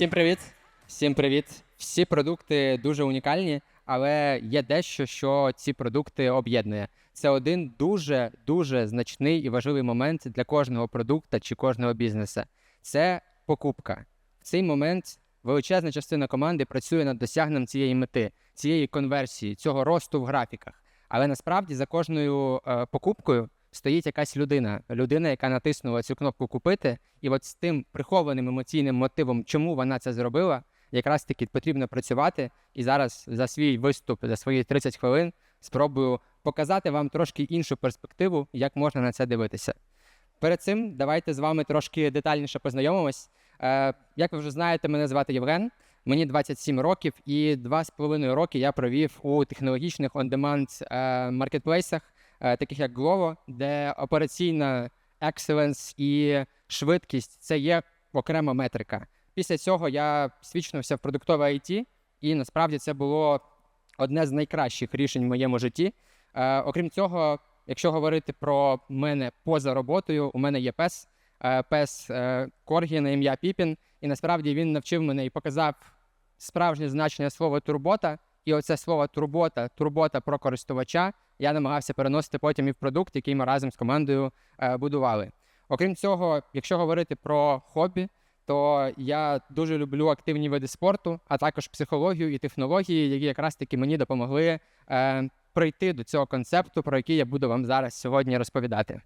Всім привіт! Всім привіт! Всі продукти дуже унікальні, але є дещо, що ці продукти об'єднує. Це один дуже дуже значний і важливий момент для кожного продукта чи кожного бізнесу. Це покупка. В цей момент величезна частина команди працює над досягненням цієї мети, цієї конверсії, цього росту в графіках. Але насправді за кожною е, покупкою стоїть якась людина, людина, яка натиснула цю кнопку купити, і от з тим прихованим емоційним мотивом, чому вона це зробила, якраз таки потрібно працювати. І зараз за свій виступ, за свої 30 хвилин, спробую показати вам трошки іншу перспективу, як можна на це дивитися. Перед цим давайте з вами трошки детальніше познайомимось. Е, як ви вже знаєте, мене звати Євген. Мені 27 років, і два з половиною роки я провів у технологічних on-demand маркетплейсах, таких як Glovo, де операційна excellence і швидкість це є окрема метрика. Після цього я свідчився в продуктове IT, і насправді це було одне з найкращих рішень в моєму житті. Е, окрім цього, якщо говорити про мене поза роботою, у мене є пес, е, пес е, Коргі на ім'я Піпін, і насправді він навчив мене і показав справжнє значення слова турбота. І оце слово турбота, турбота про користувача я намагався переносити потім і в продукт, який ми разом з командою е, будували. Окрім цього, якщо говорити про хобі, то я дуже люблю активні види спорту, а також психологію і технології, які якраз таки мені допомогли е, прийти до цього концепту, про який я буду вам зараз сьогодні розповідати.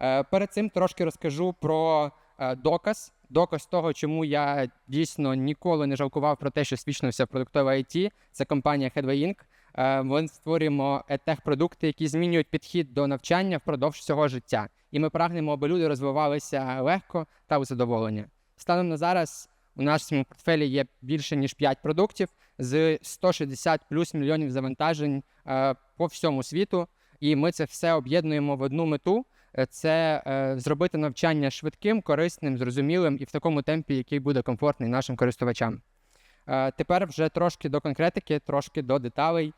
Е, перед цим трошки розкажу про е, доказ. Доказ того, чому я дійсно ніколи не жалкував про те, що свідчився в продуктове IT, це компанія Headway Inc. Е, Ми створюємо тех-продукти, які змінюють підхід до навчання впродовж всього життя. І ми прагнемо, аби люди розвивалися легко та у задоволення. Станом на зараз у нашому портфелі є більше ніж 5 продуктів з 160 плюс мільйонів завантажень е, по всьому світу. І ми це все об'єднуємо в одну мету. Е, Це е, зробити навчання швидким, корисним, зрозумілим і в такому темпі, який буде комфортний нашим користувачам. Е, Тепер вже трошки до конкретики, трошки до деталей.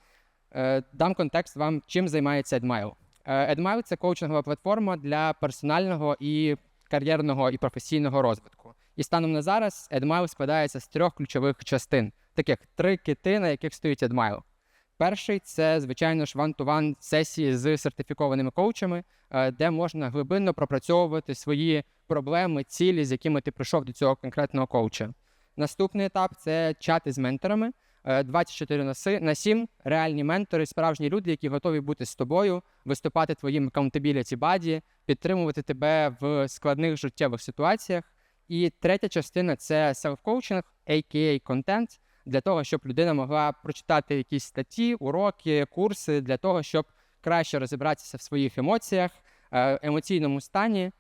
Е, Дам контекст вам, чим займається Edmile. Е, Edmile – це коучингова платформа для персонального і кар'єрного і професійного розвитку. І станом на зараз Edmile складається з трьох ключових частин, таких три кити, на яких стоїть Edmile. Перший це, звичайно ж, one-to-one сесії з сертифікованими коучами, е, де можна глибинно пропрацьовувати свої проблеми, цілі, з якими ти прийшов до цього конкретного коуча. Наступний етап це чати з менторами. е, 24 на на 7, реальні ментори, справжні люди, які готові бути з тобою, виступати твоїм accountability buddy, підтримувати тебе в складних життєвих ситуаціях. І третя частина це self-coaching, a.k.a. контент, для того, щоб людина могла прочитати якісь статті, уроки, курси, для того, щоб краще розібратися в своїх емоціях, е, емоційному стані,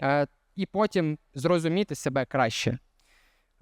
е, і потім зрозуміти себе краще.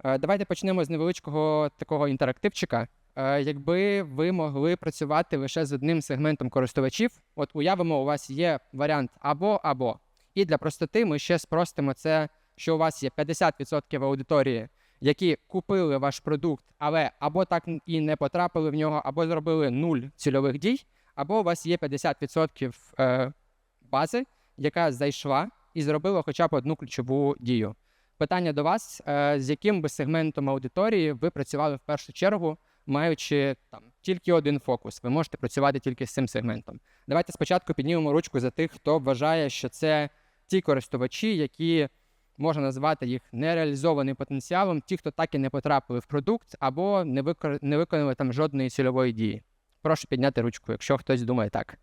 Е, Давайте почнемо з невеличкого такого інтерактивчика. Е, Якби ви могли працювати лише з одним сегментом користувачів, от уявимо, у вас є варіант або або. І для простоти ми ще спростимо це, що у вас є 50% аудиторії, які купили ваш продукт, але або так і не потрапили в нього, або зробили нуль цільових дій, або у вас є 50% е, бази, яка зайшла і зробила хоча б одну ключову дію. Питання до вас: е, з яким би сегментом аудиторії ви працювали в першу чергу, маючи там тільки один фокус? Ви можете працювати тільки з цим сегментом. Давайте спочатку піднімемо ручку за тих, хто вважає, що це ті користувачі, які можна назвати їх нереалізованим потенціалом, ті, хто так і не потрапили в продукт або не, викор... не виконали там жодної цільової дії. Прошу підняти ручку, якщо хтось думає так.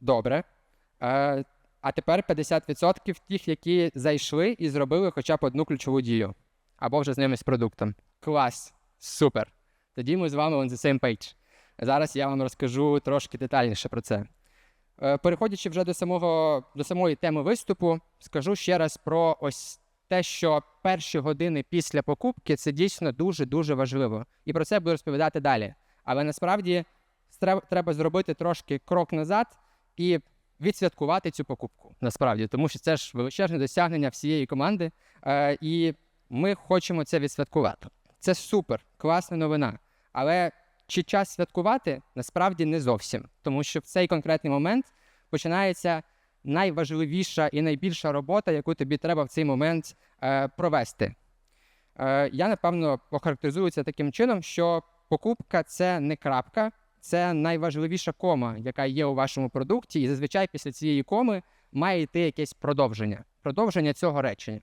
Добре. А тепер 50% тих, які зайшли і зробили хоча б одну ключову дію. Або вже з ними з продуктом. Клас! Супер! Тоді ми з вами on the same page. Зараз я вам розкажу трошки детальніше про це. Е, Переходячи вже до, самого, до самої теми виступу, скажу ще раз про ось те, що перші години після покупки це дійсно дуже-дуже важливо. І про це буду розповідати далі. Але насправді треба зробити трошки крок назад і відсвяткувати цю покупку. Насправді, тому що це ж величезне досягнення всієї команди, е, і ми хочемо це відсвяткувати. Це супер, класна новина. Але чи час святкувати насправді не зовсім, тому що в цей конкретний момент починається найважливіша і найбільша робота, яку тобі треба в цей момент е, провести. Е, Я напевно охарактеризую це таким чином, що покупка це не крапка, це найважливіша кома, яка є у вашому продукті, і зазвичай після цієї коми має йти якесь продовження, продовження цього речення.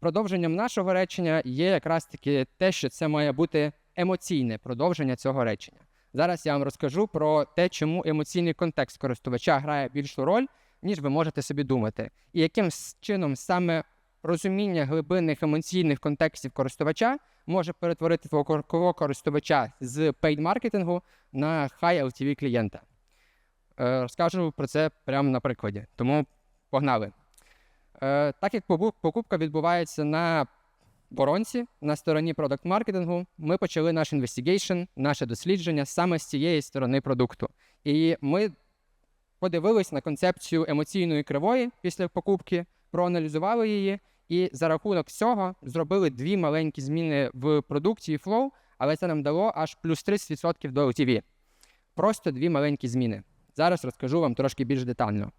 Продовженням нашого речення є якраз таки те, що це має бути емоційне продовження цього речення. Зараз я вам розкажу про те, чому емоційний контекст користувача грає більшу роль, ніж ви можете собі думати, і яким чином саме розуміння глибинних емоційних контекстів користувача може перетворити твого користувача з paid маркетингу на high LTV клієнта. Е, Розкажу про це прямо на прикладі. Тому погнали. Е, Так як покупка відбувається на воронці, на стороні продакт маркетингу, ми почали наш інвестигейшн, наше дослідження саме з цієї сторони продукту. І ми подивились на концепцію емоційної кривої після покупки, проаналізували її, і за рахунок цього зробили дві маленькі зміни в продукті і Flow, але це нам дало аж плюс 30% до LTV. Просто дві маленькі зміни. Зараз розкажу вам трошки більш детально.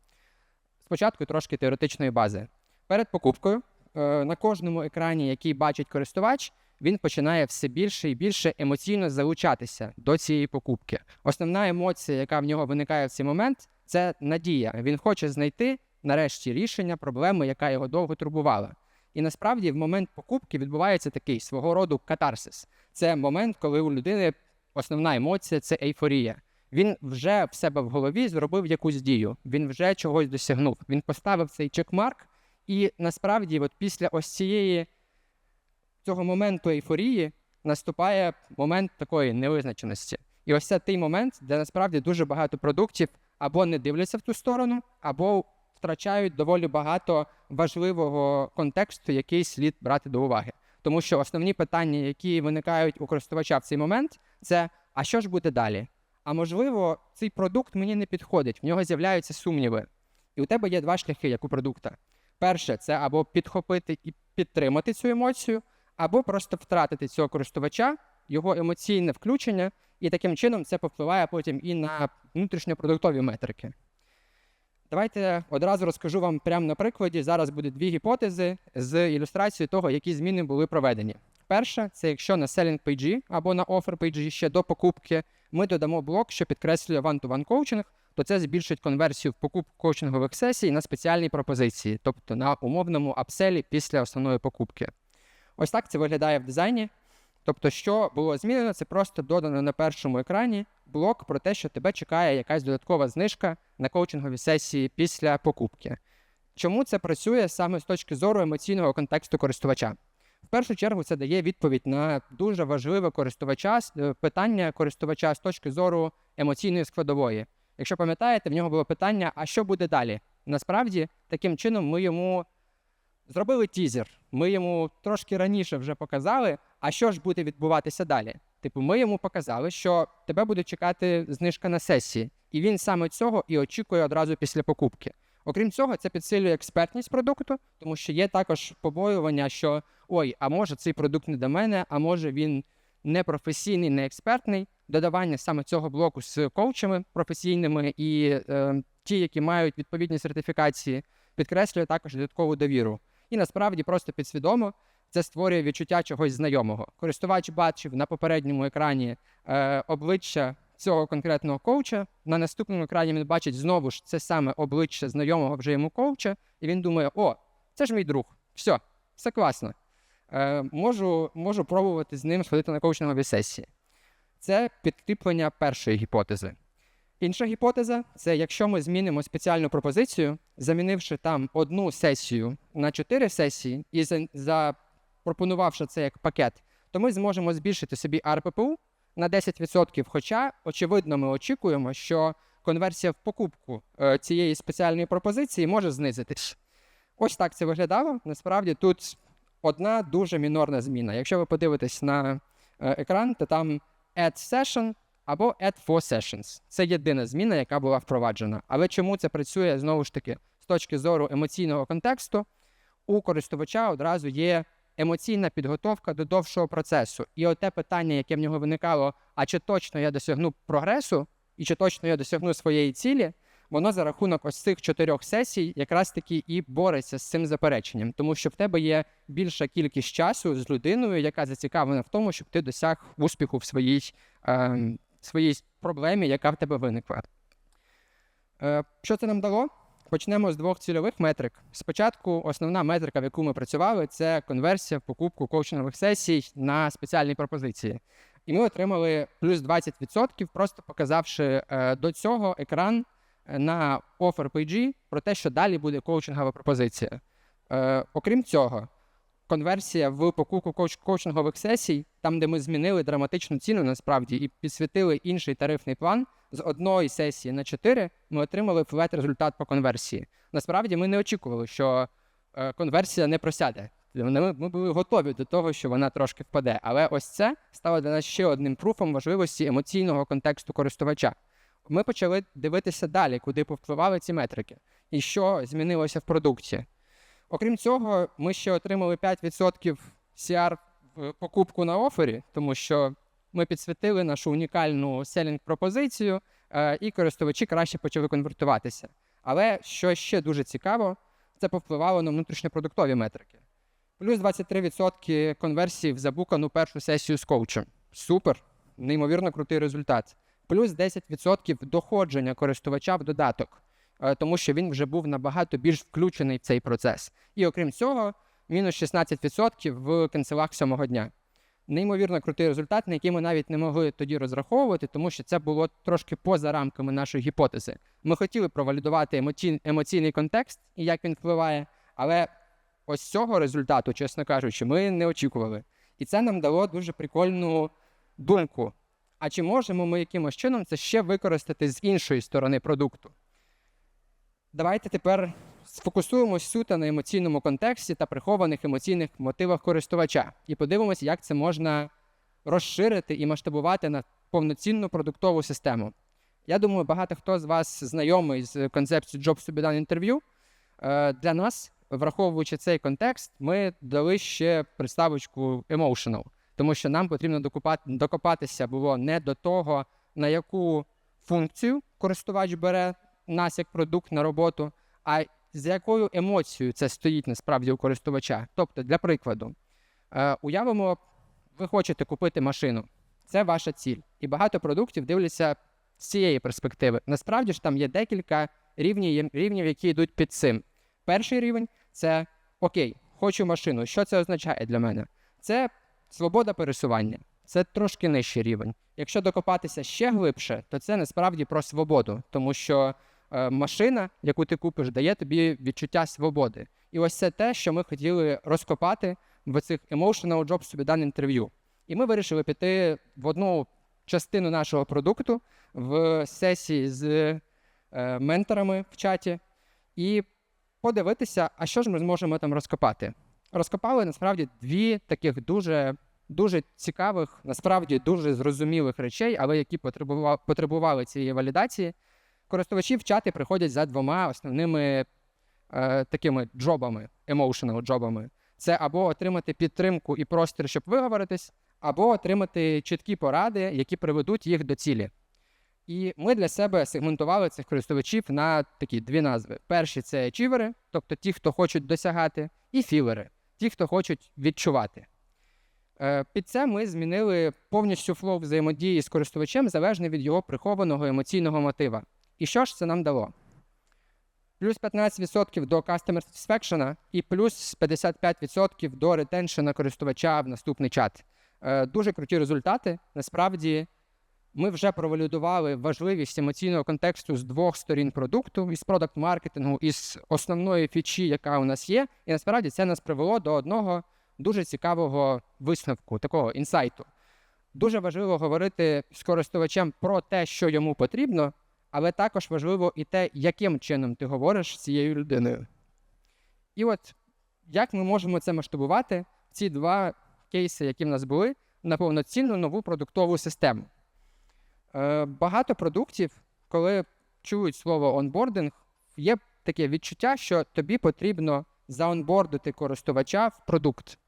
Спочатку трошки теоретичної бази. Перед покупкою е, на кожному екрані, який бачить користувач, він починає все більше і більше емоційно залучатися до цієї покупки. Основна емоція, яка в нього виникає в цей момент, це надія. Він хоче знайти нарешті рішення проблеми, яка його довго турбувала. І насправді в момент покупки відбувається такий свого роду катарсис. Це момент, коли у людини основна емоція це ейфорія. Він вже в себе в голові зробив якусь дію, він вже чогось досягнув. Він поставив цей чекмарк, і насправді, от після ось цієї цього моменту ейфорії наступає момент такої невизначеності. І ось це той момент, де насправді дуже багато продуктів або не дивляться в ту сторону, або втрачають доволі багато важливого контексту, який слід брати до уваги. Тому що основні питання, які виникають у користувача в цей момент, це а що ж буде далі? А можливо, цей продукт мені не підходить, в нього з'являються сумніви. І у тебе є два шляхи, як у продукта. Перше, це або підхопити і підтримати цю емоцію, або просто втратити цього користувача, його емоційне включення, і таким чином це повпливає потім і на внутрішньопродуктові метрики. Давайте одразу розкажу вам прямо на прикладі. Зараз буде дві гіпотези з ілюстрацією того, які зміни були проведені. Перша це якщо на selling page або на offer page ще до покупки ми додамо блок, що підкреслює one-to-one коучинг, то це збільшить конверсію в покупку коучингових сесій на спеціальній пропозиції, тобто на умовному апселі після основної покупки. Ось так це виглядає в дизайні. Тобто, що було змінено, це просто додано на першому екрані блок про те, що тебе чекає якась додаткова знижка на коучингові сесії після покупки. Чому це працює саме з точки зору емоційного контексту користувача? В першу чергу це дає відповідь на дуже важливе користувача е, питання користувача з точки зору емоційної складової. Якщо пам'ятаєте, в нього було питання: а що буде далі? Насправді, таким чином ми йому зробили тізер. Ми йому трошки раніше вже показали, а що ж буде відбуватися далі. Типу, ми йому показали, що тебе буде чекати знижка на сесії, і він саме цього і очікує одразу після покупки. Окрім цього, це підсилює експертність продукту, тому що є також побоювання, що ой, а може цей продукт не до мене, а може він не професійний, не експертний. Додавання саме цього блоку з коучами професійними і е, ті, які мають відповідні сертифікації, підкреслює також додаткову довіру. І насправді просто підсвідомо це створює відчуття чогось знайомого. Користувач бачив на попередньому екрані е, обличчя цього конкретного коуча. На наступному екрані він бачить знову ж це саме обличчя знайомого вже йому коуча, і він думає: о, це ж мій друг, все, все класно. Е, можу, можу пробувати з ним сходити на коучингові сесії. Це підкріплення першої гіпотези. Інша гіпотеза це якщо ми змінимо спеціальну пропозицію, замінивши там одну сесію на чотири сесії і за- запропонувавши це як пакет, то ми зможемо збільшити собі ARPPU на 10%. Хоча, очевидно, ми очікуємо, що конверсія в покупку е, цієї спеціальної пропозиції може знизитись. Ось так це виглядало. Насправді тут одна дуже мінорна зміна. Якщо ви подивитесь на е, екран, то там Add Session або Add for Sessions. Це єдина зміна, яка була впроваджена. Але чому це працює знову ж таки з точки зору емоційного контексту? У користувача одразу є емоційна підготовка до довшого процесу. І оте питання, яке в нього виникало: а чи точно я досягну прогресу, і чи точно я досягну своєї цілі, воно за рахунок ось цих чотирьох сесій якраз таки і бореться з цим запереченням, тому що в тебе є більша кількість часу з людиною, яка зацікавлена в тому, щоб ти досяг успіху в своїй, е, своїй проблемі, яка в тебе виникла. Е, що це нам дало? Почнемо з двох цільових метрик. Спочатку основна метрика, в яку ми працювали, це конверсія в покупку коучингових сесій на спеціальні пропозиції. І ми отримали плюс 20%, просто показавши е, до цього екран е, на offer page про те, що далі буде коучингова пропозиція. Е, окрім цього, конверсія в покупку коуч- коучингових сесій, там, де ми змінили драматичну ціну насправді і підсвітили інший тарифний план, з одної сесії на 4 ми отримали флет результат по конверсії. Насправді ми не очікували, що е, конверсія не просяде. Ми, були готові до того, що вона трошки впаде. Але ось це стало для нас ще одним пруфом важливості емоційного контексту користувача. Ми почали дивитися далі, куди повпливали ці метрики, і що змінилося в продукті. Окрім цього, ми ще отримали 5% CR покупку на офері, тому що ми підсвітили нашу унікальну селінг пропозицію, е, і користувачі краще почали конвертуватися. Але що ще дуже цікаво, це повпливало на внутрішньопродуктові метрики. Плюс 23% конверсії в забукану першу сесію з коучем. Супер, неймовірно крутий результат. Плюс 10% доходження користувача в додаток, е, тому що він вже був набагато більш включений в цей процес. І окрім цього, мінус 16% в канцелах сьомого дня. Неймовірно крутий результат, на який ми навіть не могли тоді розраховувати, тому що це було трошки поза рамками нашої гіпотези. Ми хотіли провалідувати емоцій... емоційний контекст і як він впливає, але ось цього результату, чесно кажучи, ми не очікували. І це нам дало дуже прикольну думку. А чи можемо ми якимось чином це ще використати з іншої сторони продукту? Давайте тепер сфокусуємось суто на емоційному контексті та прихованих емоційних мотивах користувача і подивимося, як це можна розширити і масштабувати на повноцінну продуктову систему. Я думаю, багато хто з вас знайомий з концепцією Jobs to be done інтерв'ю. Е, Для нас, враховуючи цей контекст, ми дали ще приставочку emotional, тому що нам потрібно докопатися було не до того, на яку функцію користувач бере нас як продукт на роботу, а з якою емоцією це стоїть насправді у користувача. Тобто, для прикладу, е, уявимо, ви хочете купити машину, це ваша ціль. І багато продуктів дивляться з цієї перспективи. Насправді ж там є декілька рівнів, рівнів, які йдуть під цим. Перший рівень це окей, хочу машину. Що це означає для мене? Це свобода пересування. Це трошки нижчий рівень. Якщо докопатися ще глибше, то це насправді про свободу, тому що машина, яку ти купиш, дає тобі відчуття свободи. І ось це те, що ми хотіли розкопати в цих emotional jobs be інтерв'ю. І ми вирішили піти в одну частину нашого продукту в сесії з е, менторами в чаті і подивитися, а що ж ми зможемо там розкопати. Розкопали насправді дві таких дуже дуже цікавих, насправді дуже зрозумілих речей, але які потребували цієї валідації. Користувачі в чати приходять за двома основними е, такими джобами, emotional джобами. Це або отримати підтримку і простір, щоб виговоритись, або отримати чіткі поради, які приведуть їх до цілі. І ми для себе сегментували цих користувачів на такі дві назви: перші це ачівери, тобто ті, хто хочуть досягати, і філери, ті, хто хочуть відчувати. Е, Під це ми змінили повністю флоу взаємодії з користувачем залежно від його прихованого емоційного мотива. І що ж це нам дало? Плюс 15% до Customer Satisfaction і плюс 55% до ретеншена користувача в наступний чат. Е, Дуже круті результати. Насправді, ми вже провалідували важливість емоційного контексту з двох сторін продукту, із продакт-маркетингу, із основної фічі, яка у нас є. І насправді це нас привело до одного дуже цікавого висновку, такого інсайту. Дуже важливо говорити з користувачем про те, що йому потрібно, але також важливо і те, яким чином ти говориш з цією людиною. І от як ми можемо це масштабувати, ці два кейси, які в нас були, на повноцінну нову продуктову систему. Е, Багато продуктів, коли чують слово онбординг, є таке відчуття, що тобі потрібно заонбордити користувача в продукт.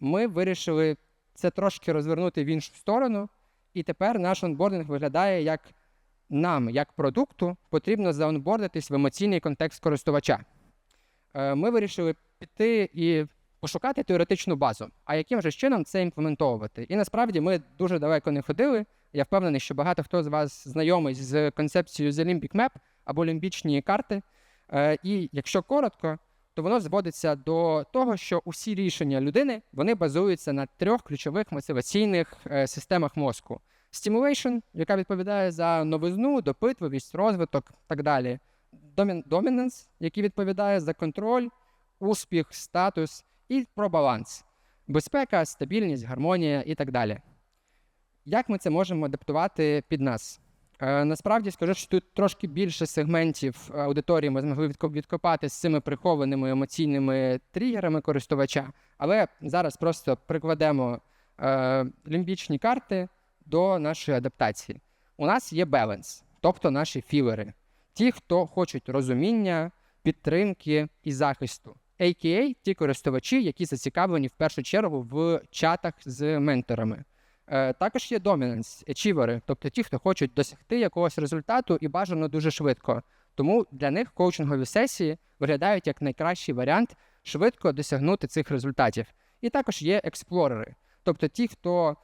Ми вирішили це трошки розвернути в іншу сторону, і тепер наш онбординг виглядає як нам, як продукту, потрібно заонбордитись в емоційний контекст користувача. Е, Ми вирішили піти і пошукати теоретичну базу, а яким же чином це імплементовувати. І насправді ми дуже далеко не ходили. Я впевнений, що багато хто з вас знайомий з концепцією The Limbic Map або лімбічні карти. Е, І якщо коротко, то воно зводиться до того, що усі рішення людини вони базуються на трьох ключових мотиваційних е, системах мозку: Stimulation, яка відповідає за новизну, допитливість, розвиток так далі. Dominance, який відповідає за контроль, успіх, статус і про баланс, безпека, стабільність, гармонія і так далі. Як ми це можемо адаптувати під нас? Е, насправді скажу, що тут трошки більше сегментів аудиторії ми змогли відко- відкопати з цими прихованими емоційними тригерами користувача, але зараз просто прикладемо е, лімбічні карти до нашої адаптації. У нас є баланс, тобто наші філери, ті, хто хочуть розуміння, підтримки і захисту. AKA ті користувачі, які зацікавлені в першу чергу в чатах з менторами. Е, Також є dominance, ачівери, тобто ті, хто хочуть досягти якогось результату і бажано дуже швидко. Тому для них коучингові сесії виглядають як найкращий варіант швидко досягнути цих результатів. І також є експлорери, тобто ті, хто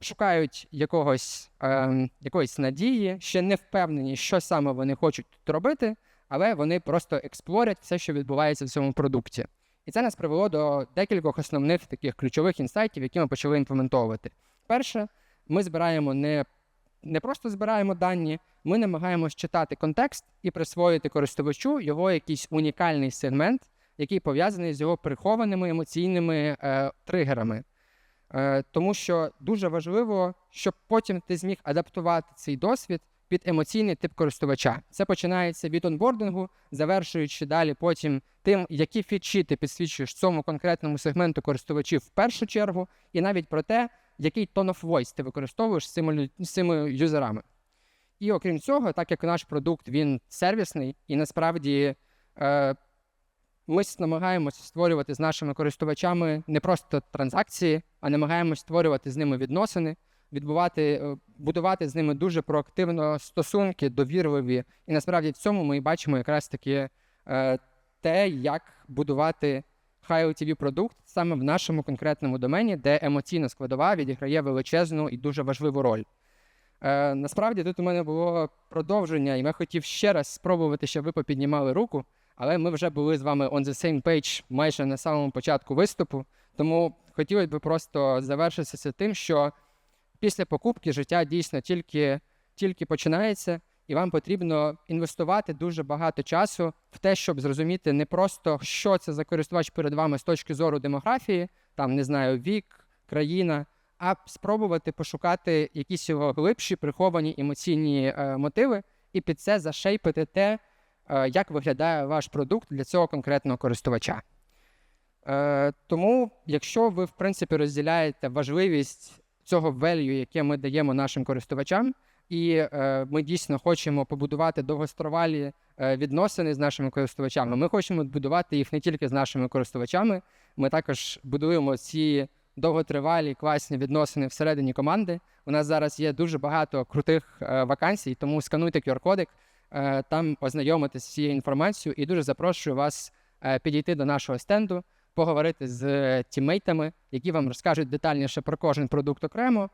шукають якогось, ем, якоїсь надії, ще не впевнені, що саме вони хочуть тут робити, але вони просто експлорять все, що відбувається в цьому продукті. І це нас привело до декількох основних таких ключових інсайтів, які ми почали імплементовувати. Перше, ми збираємо не, не просто збираємо дані, ми намагаємось читати контекст і присвоїти користувачу його якийсь унікальний сегмент, який пов'язаний з його прихованими емоційними е, тригерами. Е, тому що дуже важливо, щоб потім ти зміг адаптувати цей досвід під емоційний тип користувача. Це починається від онбордингу, завершуючи далі потім тим, які фічі ти підсвічуєш цьому конкретному сегменту користувачів в першу чергу, і навіть про те, який tone of voice ти використовуєш з цими, цими юзерами. І окрім цього, так як наш продукт він сервісний, і насправді е, ми намагаємося створювати з нашими користувачами не просто транзакції, а намагаємося створювати з ними відносини, відбувати, е, будувати з ними дуже проактивно стосунки, довірливі. І насправді в цьому ми бачимо якраз таки е, те, як будувати high LTV продукт саме в нашому конкретному домені, де емоційна складова відіграє величезну і дуже важливу роль. Е, насправді тут у мене було продовження, і я хотів ще раз спробувати, щоб ви попіднімали руку, але ми вже були з вами on the same page майже на самому початку виступу. Тому хотілося б просто завершитися тим, що після покупки життя дійсно тільки, тільки починається, і вам потрібно інвестувати дуже багато часу в те, щоб зрозуміти не просто, що це за користувач перед вами з точки зору демографії, там не знаю, вік, країна, а спробувати пошукати якісь його глибші приховані емоційні е, мотиви, і під це зашейпити те, як виглядає ваш продукт для цього конкретного користувача. Е, тому, якщо ви в принципі розділяєте важливість цього value, яке ми даємо нашим користувачам, і е, ми дійсно хочемо побудувати довгостровалі е, відносини з нашими користувачами. Ми хочемо будувати їх не тільки з нашими користувачами, ми також будуємо ці довготривалі класні відносини всередині команди. У нас зараз є дуже багато крутих е, вакансій, тому скануйте QR-кодик, е, там ознайомитись з цією інформацією і дуже запрошую вас е, підійти до нашого стенду, поговорити з тімейтами, тіммейтами, які вам розкажуть детальніше про кожен продукт окремо, е,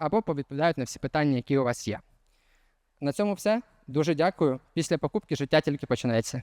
або повідповідають на всі питання, які у вас є. На цьому все. Дуже дякую. Після покупки життя тільки починається.